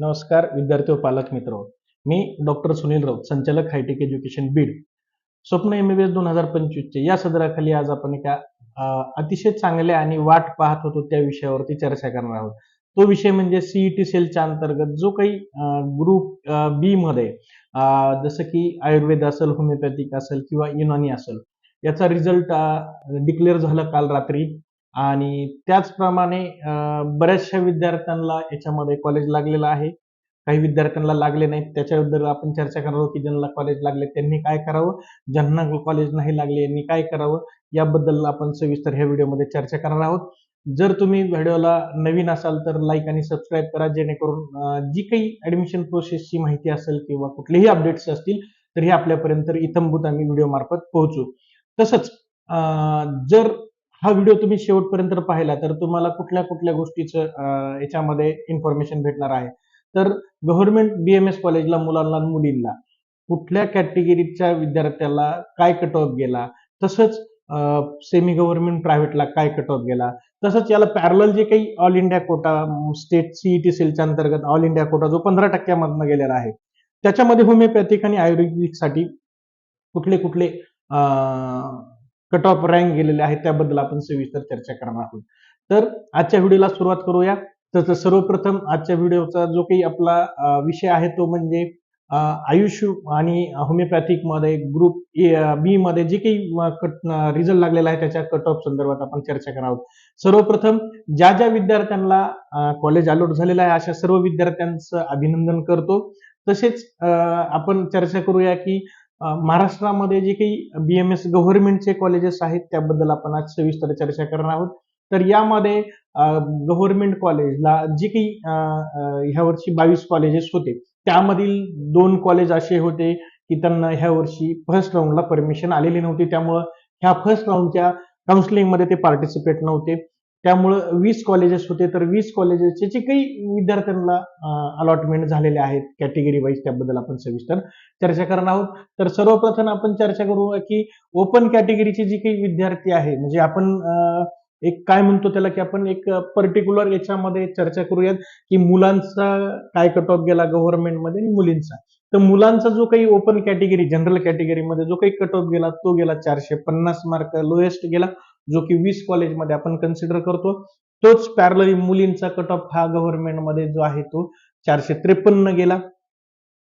नमस्कार विद्यार्थी व पालक मित्र. मी डॉक्टर सुनील राऊत संचालक हायटेक एज्युकेशन बीड. स्वप्न एम बी एस दोन हजार पंचवीसचे या सदराखाली आज आपण एका अतिशय चांगल्या आणि वाट पाहत होतो त्या विषयावरती चर्चा करणार आहोत. तो विषय म्हणजे सीईटी सेलच्या अंतर्गत जो काही ग्रुप बी मध्ये जसं की आयुर्वेद असेल होमिओपॅथिक असेल किंवा युनानी असेल याचा रिझल्ट डिक्लेअर झाला काल रात्री. आणि त्याचप्रमाणे बऱ्याचशा विद्यार्थ्यांना याच्यामध्ये कॉलेज लागलेलं आहे. काही विद्यार्थ्यांना लागले नाहीत त्याच्याबद्दल आपण चर्चा करणार आहोत की ज्यांना कॉलेज लागले त्यांनी काय करावं? ज्यांना कॉलेज नाही लागले यांनी काय करावं? याबद्दल आपण सविस्तर ह्या व्हिडिओमध्ये चर्चा करणार आहोत. जर तुम्ही व्हिडिओला नवीन असाल तर लाईक आणि सबस्क्राईब करा जेणेकरून जी काही ऍडमिशन प्रोसेसची माहिती असेल किंवा कुठलेही अपडेट्स असतील तर हे आपल्यापर्यंत इथंभूत आम्ही व्हिडिओ मार्फत पोहोचू. तसंच जर हा व्हिडिओ तुम्ही शेवटपर्यंत पाहिला तर तुम्हाला कुठल्या कुठल्या गोष्टीचं याच्यामध्ये इन्फॉर्मेशन भेटणार आहे? तर गव्हर्नमेंट बीएमएस कॉलेजला मुलांना मुलींना कुठल्या कॅटेगरीच्या विद्यार्थ्याला काय कट ऑफ गेला? तसंच सेमी गव्हर्नमेंट प्रायव्हेटला काय कट ऑफ गेला? तसंच याला पॅरल जे काही all India quota state CET सेलच्या अंतर्गत ऑल इंडिया कोटा जो पंधरा टक्क्यामधनं गेलेला आहे त्याच्यामध्ये होमिओपॅथिक आणि आयुर्वेदिकसाठी कुठले कुठले कट ऑफ रँक गेलेले आहेत त्याबद्दल आपण सविस्तर चर्चा करणार आहोत. तर आजच्या व्हिडिओला सुरुवात करूया. तर सर्वप्रथम आजच्या व्हिडिओचा जो काही आपला विषय आहे तो म्हणजे आयुष आणि होमिओपॅथिकमध्ये ग्रुप बी मध्ये जे काही कट रिझल्ट लागलेला आहे त्याच्या कट ऑफ संदर्भात आपण चर्चा करणार आहोत. सर्वप्रथम ज्या ज्या विद्यार्थ्यांना कॉलेज अलॉट झालेलं आहे अशा सर्व विद्यार्थ्यांचं अभिनंदन करतो. तसेच आपण चर्चा करूया की महाराष्ट्रामध्ये जे काही बीएमएस गव्हर्नमेंटचे कॉलेजेस आहेत त्याबद्दल आपण आज सविस्तर चर्चा करणार आहोत. तर यामध्ये गव्हर्नमेंट कॉलेजला जे काही ह्या वर्षी बावीस कॉलेजेस होते त्यामधील दोन कॉलेज असे होते की त्यांना ह्या वर्षी फर्स्ट राऊंडला परमिशन आलेली नव्हती. त्यामुळं ह्या फर्स्ट राऊंडच्या काउन्सिलिंगमध्ये ते पार्टिसिपेट नव्हते. त्यामुळं वीस कॉलेजेस होते तर वीस कॉलेजेसचे जे काही विद्यार्थ्यांना अलॉटमेंट झालेले आहेत कॅटेगरी वाईज त्याबद्दल आपण सविस्तर चर्चा करणार आहोत. तर सर्वप्रथम आपण चर्चा करू की ओपन कॅटेगरीचे जे काही विद्यार्थी आहे म्हणजे आपण एक काय म्हणतो त्याला की आपण एक पर्टिक्युलर याच्यामध्ये चर्चा करूयात की मुलांचा काय कट ऑफ गेला गव्हर्नमेंटमध्ये आणि मुलींचा. तर मुलांचा जो काही ओपन कॅटेगरी जनरल कॅटेगरीमध्ये जो काही कट ऑफ गेला तो गेला चारशे पन्नास मार्क लोएस्ट गेला जो की वीस कॉलेजमध्ये आपण कन्सिडर करतो. तोच पॅरलरी मुलींचा कट ऑफ हा गव्हर्नमेंटमध्ये जो आहे तो चारशे त्रेपन्न गेला.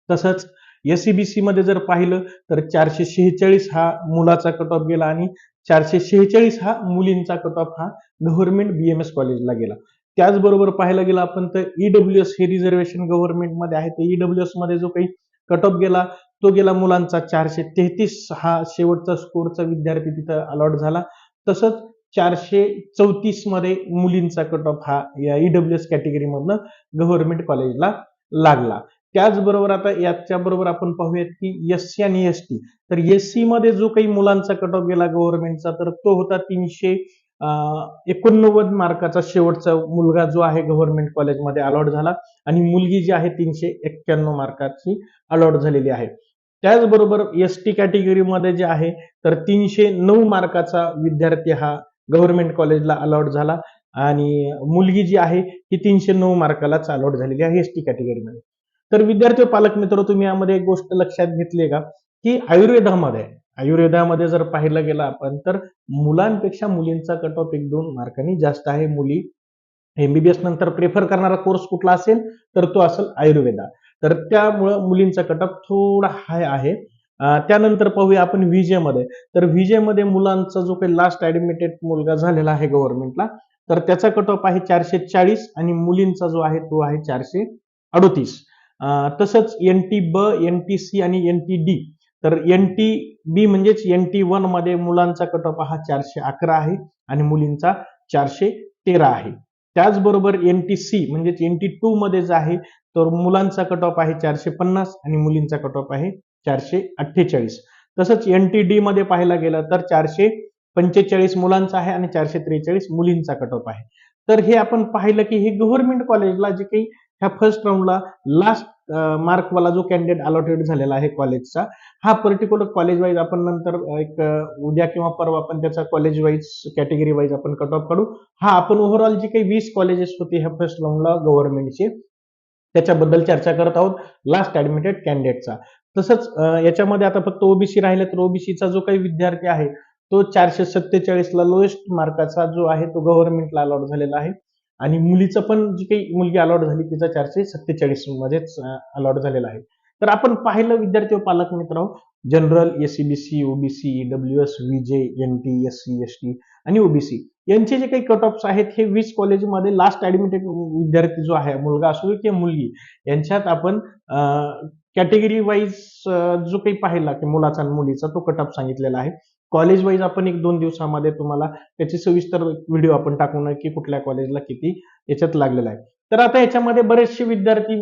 तसंच एससीबीसी मध्ये जर पाहिलं तर चारशे शेहेचाळीस हा मुलाचा कट ऑफ गेला आणि चारशे शेहेचाळीस हा मुलींचा कट ऑफ हा गव्हर्नमेंट बीएमएस कॉलेजला गेला. त्याचबरोबर पाहायला गेला आपण तर ईडब्ल्यू एस हे रिझर्वेशन गव्हर्नमेंटमध्ये आहे. तर ईडब्ल्यू एसमध्ये जो काही कट ऑफ गेला. तो गेला मुलांचा चारशे तेहतीस हा शेवटचा स्कोरचा विद्यार्थी तिथं अलॉट झाला. तसंच चारशे चौतीसमध्ये मुलींचा कट ऑफ हा या ईडब्ल्यू एस कॅटेगरीमधनं गव्हर्नमेंट कॉलेजला लागला. त्याचबरोबर आता याच्या बरोबर आपण पाहूयात की एस सी आणि एस टी तर एस सी मध्ये जो काही मुलांचा कट ऑफ गेला गव्हर्नमेंटचा तर तो होता तीनशे एकोणनव्वद मार्काचा शेवटचा मुलगा जो आहे गव्हर्नमेंट कॉलेजमध्ये अलॉट झाला आणि मुलगी जी आहे तीनशे एक्क्याण्णव मार्काची अलॉट झालेली आहे. त्याचबरोबर एस टी कॅटेगरीमध्ये जे आहे तर तीनशे नऊ मार्काचा विद्यार्थी हा गव्हर्नमेंट कॉलेजला अलॉट झाला आणि मुलगी जी आहे ती तीनशे नऊ मार्कालाच अलॉट झालेली आहे एस टी कॅटेगरीमध्ये तर विद्यार्थी पालक मित्र तुम्ही यामध्ये एक गोष्ट लक्षात घेतली का? की आयुर्वेदामध्ये आयुर्वेदामध्ये जर पाहिलं गेलं आपण तर मुलांपेक्षा मुलींचा कट ऑफ एक दोन मार्कांनी जास्त आहे. मुली एमबीबीएस नंतर प्रेफर करणारा कोर्स कुठला असेल तर तो असेल आयुर्वेदा. तर त्यामुळं मुलींचा कट ऑफ थोडा हाय आहे. त्यानंतर पाहूया आपण विजयमध्ये तर विजयमध्ये मुलांचा जो काही लास्ट ऍडमिटेड मुलगा झालेला आहे गव्हर्नमेंटला तर त्याचा कट ऑफ आहे चारशे चाळीस आणि मुलींचा जो आहे तो आहे चारशे अडोतीस. तसंच N T B N T C आणि एन टी डी तर एन टी बी म्हणजेच एन टी वनमध्ये मुलांचा कट ऑफ हा चारशे अकरा आहे आणि मुलींचा चारशे तेरा आहे. त्याचबरोबर एन टी सी म्हणजेच एन टी टू मध्ये जे आहे तर मुलांचा कट ऑफ आहे चारशे पन्नास आणि मुलींचा कट ऑफ आहे चारशे अठ्ठेचाळीस. तसंच एन टी डी मध्ये पाहायला गेलं तर चारशे पंचेचाळीस मुलांचा आहे आणि चारशे त्रेचाळीस मुलींचा कट ऑफ आहे. तर हे आपण पाहिलं की हे गव्हर्नमेंट कॉलेजला जे काही ह्या फर्स्ट राऊंडला लास्ट मार्कवाला जो कॅन्डिडेट अलॉटेड झालेला आहे कॉलेजचा हा पर्टिक्युलर कॉलेज वाईज आपण नंतर एक उद्या किंवा परवा आपण त्याचा कॉलेज वाईज कॅटेगरी वाईज आपण कट ऑफ काढू. हा आपण ओव्हरऑल जे काही वीस कॉलेजेस होती ह्या फर्स्ट राऊंडला गव्हर्नमेंटची त्याच्याबद्दल चर्चा करत आहोत. लास्ट ऍडमिटेड कॅन्डिडेटचा तसंच याच्यामध्ये आता फक्त ओबीसी राहिले तर ओबीसीचा जो काही विद्यार्थी आहे तो चारशे सत्तेचाळीसला लोएस्ट मार्काचा जो आहे तो गव्हर्नमेंटला अलॉट झालेला आहे. आणि मुलीचं पण जी काही मुलगी अलॉट झाली तिचा चारशे सत्तेचाळीस मध्येच अलॉट झालेला आहे. तर आपण पाहिलं विद्यार्थी व पालक मित्र general SCBC OBC W S VJ N T S C S T आणि ओबीसी यांचे जे काही कट ऑफ्स आहेत हे वीस कॉलेजमध्ये लास्ट ऍडमिटेड विद्यार्थी जो आहे मुलगा असो किंवा मुलगी यांच्यात आपण कॅटेगरी वाईज जो काही पाहिला की मुलाचा आणि मुलीचा तो कटअप सांगितलेला आहे. कॉलेज वाईज आपण एक दोन दिवसामध्ये तुम्हाला त्याची सविस्तर व्हिडिओ आपण टाकून की कुठल्या कॉलेजला किती याच्यात लागलेला आहे. तर आता याच्यामध्ये बरेचसे विद्यार्थी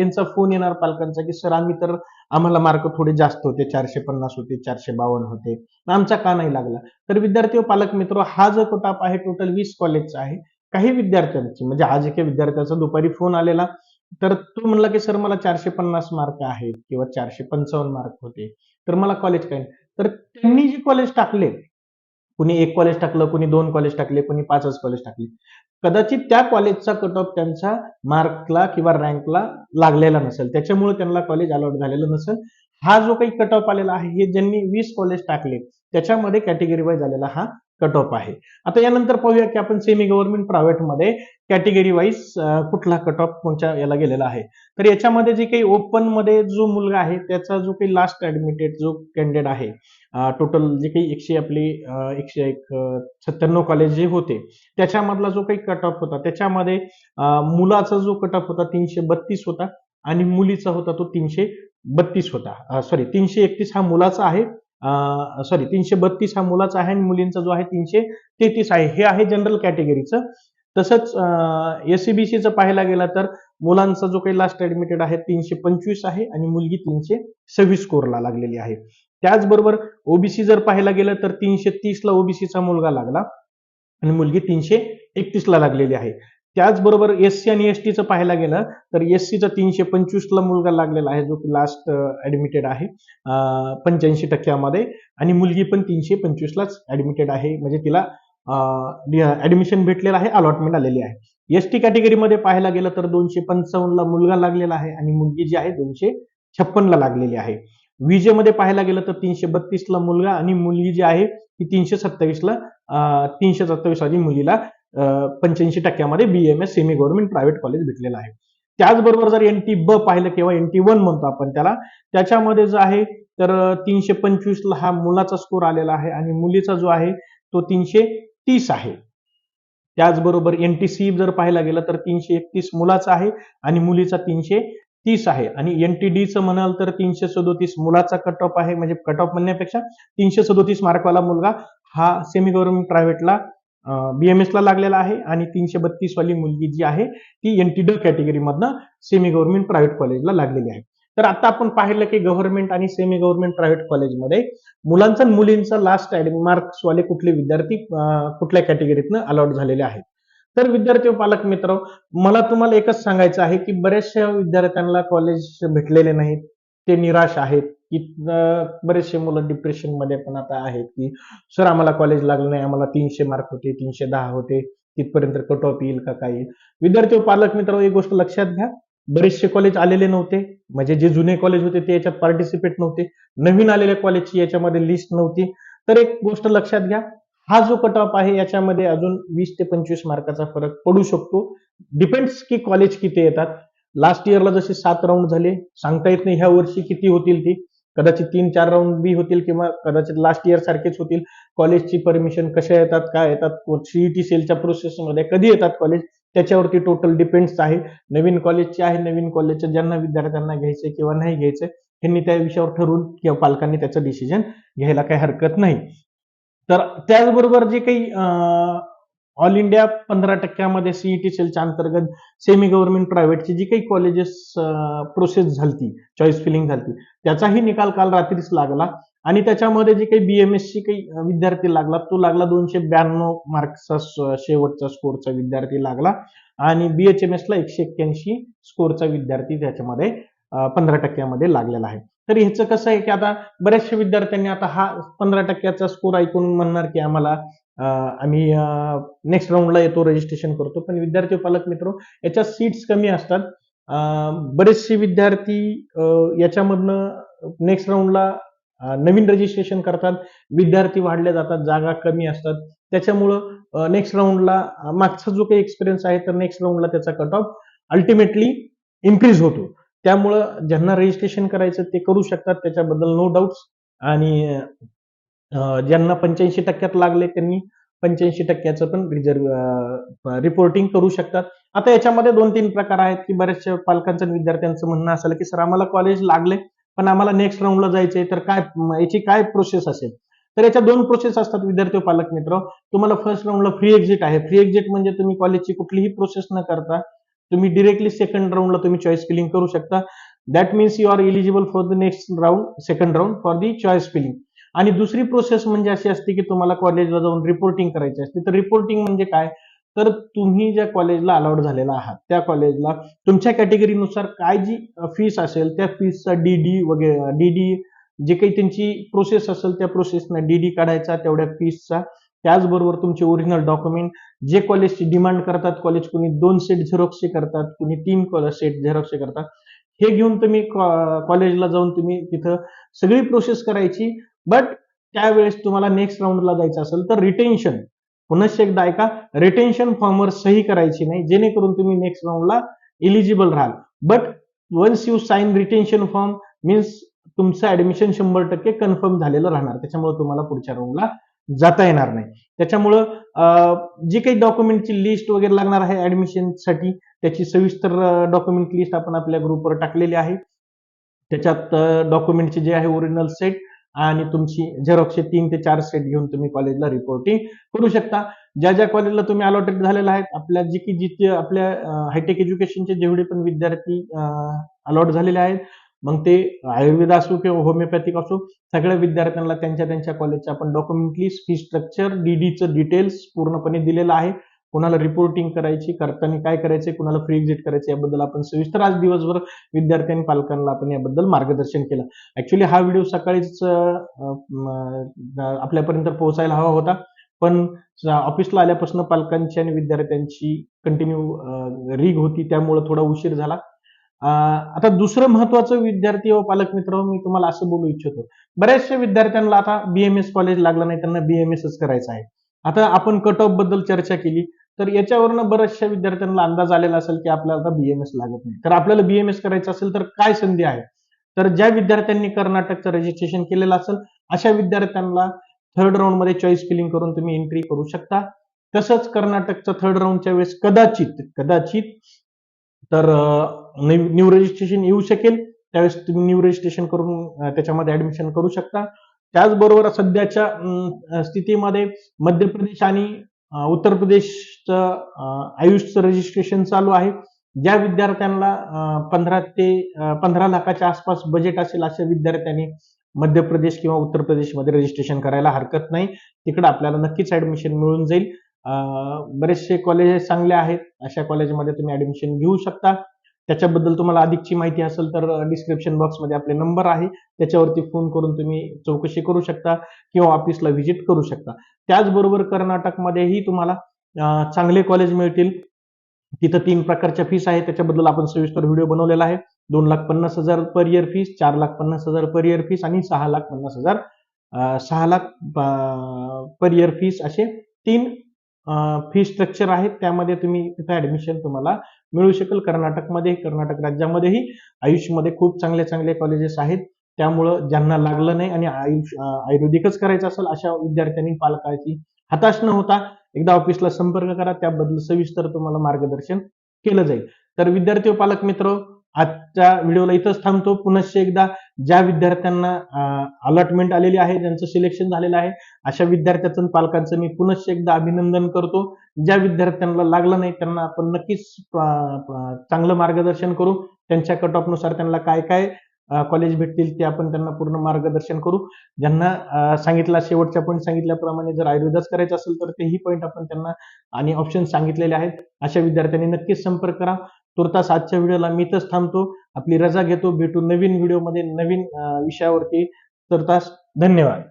यांचा फोन येणार पालकांचा की सर आम्ही तर आम्हाला मार्क थोडे जास्त होते चारशे पन्नास होते चारशे बावन्न होते आमचा का नाही लागला? तर विद्यार्थी व पालक मित्र हा जो कटाप आहे टोटल वीस कॉलेजचा आहे. काही विद्यार्थ्यांची म्हणजे आज एका विद्यार्थ्याचा दुपारी फोन आलेला तर तो म्हणला की सर मला चारशे पन्नास मार्क आहेत किंवा चारशे पंचावन्न मार्क होते तर मला कॉलेज काय नाही. तर त्यांनी जे कॉलेज टाकले कुणी एक कॉलेज टाकलं कुणी दोन कॉलेज टाकले कुणी पाचच कॉलेज टाकले कदाचित त्या कॉलेजचा कट ऑफ त्यांच्या मार्कला किंवा रँकला लागलेला नसेल त्याच्यामुळे त्यांना कॉलेज अलॉट झालेलं नसेल हा जो काही कट ऑफ आलेला आहे हे ज्यांनी वीस कॉलेज टाकले त्याच्यामध्ये कॅटेगरी वाईज आलेला हा कट ऑफ आहे. आता यानंतर पाहूया की आपण सेमी गव्हर्नमेंट प्रायव्हेटमध्ये कॅटेगरी वाईज कुठला कट ऑफ कोणत्या याला गेलेला आहे. तर याच्यामध्ये जे काही ओपनमध्ये जो मुलगा आहे त्याचा जो काही लास्ट ऍडमिटेड जो कॅन्डिडेट आहे टोटल जे काही एकशे आपली एकशे एक सत्त्याण्णव कॉलेज जे होते त्याच्यामधला जो काही कट ऑफ होता त्याच्यामध्ये मुलाचा जो कट ऑफ होता तीनशे बत्तीस होता आणि मुलीचा होता तो तीनशे बत्तीस होता. सॉरी तीनशे एकतीस हा मुलाचा आहे सॉरी तीनशे बत्तीस हा मुलाचा आहे आणि मुलींचा जो आहे तीनशे तेहतीस आहे. हे आहे जनरल कॅटेगरीचं तसंच एससीबीसीचं पाहायला गेला तर मुलांचा जो काही लास्ट ऍडमिटेड आहे तीनशे पंचवीस आहे आणि मुलगी तीनशे सव्वीस स्कोरला लागलेली आहे. त्याचबरोबर ओबीसी जर पाहायला गेलं तर तीनशे तीसला ओबीसीचा मुलगा लागला आणि मुलगी तीनशे एकतीसला लागलेली आहे. त्याचबरोबर एस सी आणि एस टीचं पाहायला गेलं तर एस सीचा तीनशे पंचवीस ला मुलगा लागलेला आहे जो की लास्ट ऍडमिटेड आहे. पंच्याऐंशी टक्क्यामध्ये. आणि मुलगी पण तीनशे पंचवीस लाच ऍडमिटेड आहे. म्हणजे तिला ऍडमिशन भेटलेलं आहे अलॉटमेंट आलेली आहे. एस टी कॅटेगरीमध्ये पाहायला गेलं तर दोनशे पंचावन्नला मुलगा लागलेला आहे आणि मुलगी जी आहे दोनशे छप्पन ला लागलेली आहे. विजे मध्ये पाहायला गेलं तर तीनशे बत्तीस ला मुलगा आणि मुलगी जी आहे ती तीनशे सत्तावीस ला तीनशे सत्तावीस आधी मुलीला पंच्याऐंशी टक्क्यामध्ये BMS semi government private college भेटलेलं आहे. त्याचबरोबर जर एन टी ब पाहिलं किंवा एन टी वन म्हणतो आपण त्याला त्याच्यामध्ये जो आहे तर तीनशे पंचवीसला हा मुलाचा स्कोर आलेला आहे आणि मुलीचा जो आहे तो तीनशे तीस आहे. त्याचबरोबर एन टी सी जर पाहायला गेलं तर तीनशे एकतीस मुलाचा आहे आणि मुलीचा तीनशे तीस आहे. आणि एन टी डीचं म्हणाल तर तीनशे सदोतीस मुलाचा कट ऑफ आहे. म्हणजे कट ऑफ म्हणण्यापेक्षा तीनशे सदोतीस मार्कवाला मुलगा हा सेमी गव्हर्नमेंट प्रायव्हेटला बीएमएस ला लागलेला आहे आणि तीनशे बत्तीस वाली मुलगी जी आहे ती एन टी ड कॅटेगरीमधनं सेमी गव्हर्नमेंट प्रायव्हेट कॉलेजला लागलेली आहे. तर आता आपण पाहिलं की गव्हर्नमेंट आणि सेमी गव्हर्नमेंट प्रायव्हेट कॉलेजमध्ये मुलांचा मुलींचा लास्ट मार्क्स वाले कुठले विद्यार्थी कुठल्या कॅटेगरीतनं अलॉट झालेले आहेत? तर विद्यार्थी पालक मित्र मला तुम्हाला एकच सांगायचं आहे की बऱ्याचशा विद्यार्थ्यांना कॉलेज भेटलेले नाहीत. ते निराश आहेत. की बरेचसे मुलं डिप्रेशनमध्ये पण आता आहेत की सर आम्हाला कॉलेज लागलं नाही. आम्हाला तीनशे मार्क होते तीनशे दहा होते. तिथपर्यंत कट ऑफ येईल का काय येईल विद्यार्थी पालक मित्र एक गोष्ट लक्षात घ्या. बरेचसे कॉलेज आलेले नव्हते. म्हणजे जे जुने कॉलेज होते ते याच्यात पार्टिसिपेट नव्हते. नवीन आलेल्या कॉलेजची याच्यामध्ये लिस्ट नव्हती. तर एक गोष्ट लक्षात घ्या. हा जो कट ऑफ आहे याच्यामध्ये अजून वीस ते पंचवीस मार्काचा फरक पडू शकतो. डिपेंड्स की कॉलेज किती येतात. लास्ट इयरला जसे सात राऊंड झाले सांगता येत नाही ह्या वर्षी किती होतील ती. कदाचित तीन चार राऊंड बी होतील किंवा कदाचित लास्ट इयर सारखेच होतील. कॉलेजची परमिशन कशा येतात काय येतात सीईटी सेलच्या प्रोसेसमध्ये कधी येतात कॉलेज त्याच्यावरती टोटल डिपेंड्स आहे. नवीन कॉलेजचे आहे नवीन कॉलेजच्या ज्यांना विद्यार्थ्यांना घ्यायचे किंवा नाही घ्यायचे ह्यांनी त्या विषयावर ठरवून किंवा पालकांनी त्याचं डिसिजन घ्यायला काही हरकत नाही. तर त्याचबरोबर जे काही ऑल इंडिया पंधरा टक्क्यामध्ये सीईटी सेलच्या अंतर्गत सेमी गव्हर्नमेंट प्रायव्हेटची जी काही कॉलेजेस प्रोसेस झालती चॉईस फिलिंग झालती त्याचाही निकाल काल रात्रीच लागला. आणि त्याच्यामध्ये जे काही बीएमएस ची काही विद्यार्थी लागला तो लागला दोनशे ब्याण्णव मार्क्सचा शेवटचा स्कोरचा विद्यार्थी लागला. आणि बीएचएमएसला एकशे एक्क्याऐंशी स्कोरचा विद्यार्थी त्याच्यामध्ये पंधरा टक्क्यामध्ये लागलेला आहे. तर ह्याचं कसं आहे की आता बऱ्याचशा विद्यार्थ्यांनी आता हा पंधरा टक्क्याचा स्कोर ऐकून म्हणणार की आम्हाला आम्ही नेक्स्ट राऊंडला येतो रजिस्ट्रेशन करतो. पण विद्यार्थी पालक मित्र याच्या सीट्स कमी असतात. बरेचसे विद्यार्थी याच्यामधनं नेक्स्ट राऊंडला नवीन रजिस्ट्रेशन करतात. विद्यार्थी वाढले जातात जागा कमी असतात. त्याच्यामुळं नेक्स्ट राऊंडला मागचा जो काही एक्सपिरियन्स आहे तर नेक्स्ट राऊंडला त्याचा कट ऑफ अल्टिमेटली इन्क्रीज होतो. त्यामुळं ज्यांना रजिस्ट्रेशन करायचं ते करू शकतात. त्याच्याबद्दल नो डाऊट्स आणि ज्यांना पंच्याऐंशी टक्क्यात लागले त्यांनी पंच्याऐंशी टक्क्याचं पण रिझर्व रिपोर्टिंग करू शकतात. आता याच्यामध्ये दोन तीन प्रकार आहेत की बऱ्याचशा पालकांचं विद्यार्थ्यांचं म्हणणं असेल की सर आम्हाला कॉलेज लागले पण आम्हाला नेक्स्ट राऊंडला जायचंय तर काय याची काय प्रोसेस असेल? तर याच्या दोन प्रोसेस असतात विद्यार्थी पालक मित्र. तुम्हाला फर्स्ट राऊंडला फ्री एक्झिट आहे. फ्री एक्झिट म्हणजे तुम्ही कॉलेजची कुठलीही प्रोसेस न करता तुम्ही डिरेक्टली सेकंड राऊंडला तुम्ही चॉईस फिलिंग करू शकता. That means you are eligible for the next round second round for the choice filling आणि दुसरी प्रोसेस म्हणजे अशी असते की तुम्हाला कॉलेजला जाऊन रिपोर्टिंग करायची असते. तर रिपोर्टिंग म्हणजे काय? तर तुम्ही ज्या कॉलेजला अलाउड झालेला आहात त्या कॉलेजला तुमच्या कॅटेगरीनुसार काय जी फीस असेल त्या फीसचा डीडी वगैरे डीडी जे काही त्यांची प्रोसेस असेल त्या प्रोसेसनं डीडी काढायचा तेवढ्या फीसचा त्याचबरोबर तुमचे ओरिजिनल डॉक्युमेंट जे कॉलेजची डिमांड करतात कॉलेज कुणी दोन सेट झेरॉक्सचे करतात कुणी तीन सेट झेरॉक्सचे करतात. हे घेऊन तुम्ही कॉलेजला जाऊन तुम्ही तिथं सगळी प्रोसेस करायची. बट त्यावेळेस तुम्हाला नेक्स्ट राऊंडला जायचं असेल तर रिटेन्शन पुनश्च एकदा ऐका रिटेन्शन फॉर्मवर सही करायची नाही जेणेकरून तुम्ही नेक्स्ट राऊंडला इलिजिबल राहाल. But once you sign retention form means तुमचं ऍडमिशन शंभर टक्के कन्फर्म झालेलं राहणार. त्याच्यामुळे तुम्हाला पुढच्या राऊंडला जाता येणार नाही. त्याच्यामुळं जी काही डॉक्युमेंटची लिस्ट वगैरे लागणार आहे ऍडमिशनसाठी त्याची सविस्तर डॉक्युमेंट लिस्ट आपण आपल्या ग्रुपवर टाकलेली आहे. त्याच्यात डॉक्युमेंटचे जे आहे ओरिजिनल सेट आणि तुमची झेरॉक्सचे तीन ते चार सेट घेऊन तुम्ही कॉलेजला रिपोर्टिंग करू शकता. ज्या ज्या कॉलेजला तुम्ही अलॉटेड झालेला आहेत आपल्या जी की जिथे आपल्या हायटेक एज्युकेशनचे जेवढे पण विद्यार्थी अलॉट झालेले आहेत मग ते आयुर्वेद असो किंवा होमिओपॅथिक असो सगळ्या विद्यार्थ्यांना त्यांच्या त्यांच्या कॉलेजच्या आपण डॉक्युमेंटली फी स्ट्रक्चर डीडीचं डिटेल्स पूर्णपणे दिलेलं आहे. कुणाला रिपोर्टिंग करायची करताना काय करायचे कुणाला फ्री एक्झिट करायचे याबद्दल आपण सविस्तर आज दिवसभर विद्यार्थी आणि पालकांना आपण याबद्दल मार्गदर्शन केलं. ऍक्च्युली हा व्हिडिओ सकाळीच आपल्यापर्यंत पोहोचायला हवा होता. पण ऑफिसला आल्यापासून पालकांची आणि विद्यार्थ्यांची कंटिन्यू रीग होती. त्यामुळे थोडा उशीर झाला. आता दुसरं महत्वाचं विद्यार्थी व पालक मित्र मी तुम्हाला असं बोलू इच्छितो. बऱ्याचशा विद्यार्थ्यांना आता बीएमएस कॉलेज लागलं नाही त्यांना बीएमएसच करायचं आहे. आता आपण कट ऑफबद्दल चर्चा केली. तर याच्यावरनं बऱ्याचशा विद्यार्थ्यांना अंदाज आलेला असेल की आपल्याला बीएमएस लागत नाही. तर आपल्याला बीएमएस करायचं असेल तर काय संधी आहे? तर ज्या विद्यार्थ्यांनी कर्नाटकचं रजिस्ट्रेशन केलेलं असेल अशा विद्यार्थ्यांना थर्ड राऊंडमध्ये चॉईस फिलिंग करून तुम्ही एंट्री करू शकता. तसंच कर्नाटकचं थर्ड राऊंडच्या वेळेस कदाचित कदाचित तर न्यू रजिस्ट्रेशन येऊ शकेल. त्यावेळेस तुम्ही न्यू रजिस्ट्रेशन करून त्याच्यामध्ये ऍडमिशन करू शकता. त्याचबरोबर सध्याच्या स्थितीमध्ये मध्य प्रदेश आणि उत्तर प्रदेशचं आयुषचं रजिस्ट्रेशन चालू आहे. ज्या विद्यार्थ्यांना पंधरा ते पंधरा लाखाच्या आसपास बजेट असेल अशा विद्यार्थ्यांनी मध्य प्रदेश किंवा उत्तर प्रदेशमध्ये रजिस्ट्रेशन करायला हरकत नाही. तिकडे आपल्याला नक्कीच ऍडमिशन मिळून जाईल. बरेचसे कॉलेजेस चांगले आहेत. अशा कॉलेजमध्ये तुम्ही ऍडमिशन घेऊ शकता. त्याच्याबद्दल तुम्हाला अधिकची माहिती असेल तर डिस्क्रिप्शन बॉक्समध्ये आपले नंबर आहे. त्याच्यावरती फोन करून तुम्ही चौकशी करू शकता किंवा ऑफिसला व्हिजिट करू शकता. त्याचबरोबर कर्नाटकमध्येही तुम्हाला चांगले कॉलेज मिळतील. तिथं तीन प्रकारच्या फीस आहे त्याच्याबद्दल आपण सविस्तर व्हिडिओ बनवलेला आहे. दोन लाख पन्नास हजार पर इयर फीस चार लाख पन्नास हजार पर इयर फीस आणि सहा लाख पन्नास हजार सहा लाख पर इयर फीस असे तीन फी स्ट्रक्चर आहेत त्यामध्ये तुम्ही तिथं ऍडमिशन तुम्हाला मिळू शकेल. कर्नाटकमध्ये कर्नाटक राज्यामध्येही. आयुषमध्ये खूप चांगले चांगले कॉलेजेस आहेत. त्यामुळं ज्यांना लागलं नाही आणि आयुष आयुर्वेदिकच करायचं असेल अशा विद्यार्थ्यांनी पालकाची हताश न होता एकदा ऑफिसला संपर्क करा. त्याबद्दल सविस्तर तुम्हाला मार्गदर्शन केलं जाईल. तर विद्यार्थी पालक मित्र आजच्या व्हिडिओला इथंच थांबतो. पुनश्च एकदा ज्या विद्यार्थ्यांना अलॉटमेंट आलेली आहे ज्यांचं सिलेक्शन झालेलं आहे अशा विद्यार्थ्यांचं आणि पालकांचं मी पुनश्च एकदा अभिनंदन करतो. ज्या विद्यार्थ्यांना लागलं नाही त्यांना आपण नक्कीच चांगलं मार्गदर्शन करू. त्यांच्या कट ऑफनुसार त्यांना काय काय कॉलेज भेटतील ते आपण त्यांना पूर्ण मार्गदर्शन करू. ज्यांना सांगितला शेवटच्या पॉईंट सांगितल्याप्रमाणे जर आयुर्वेदाच करायचं असेल तर तेही पॉईंट आपण त्यांना आणि ऑप्शन सांगितलेले आहेत. अशा विद्यार्थ्यांनी नक्कीच संपर्क करा. तुर्तास आजच्या व्हिडिओला मी इथंच थांबतो. आपली रजा घेतो. भेटू नवीन व्हिडिओमध्ये नवीन विषयावरती. तुर्तास धन्यवाद.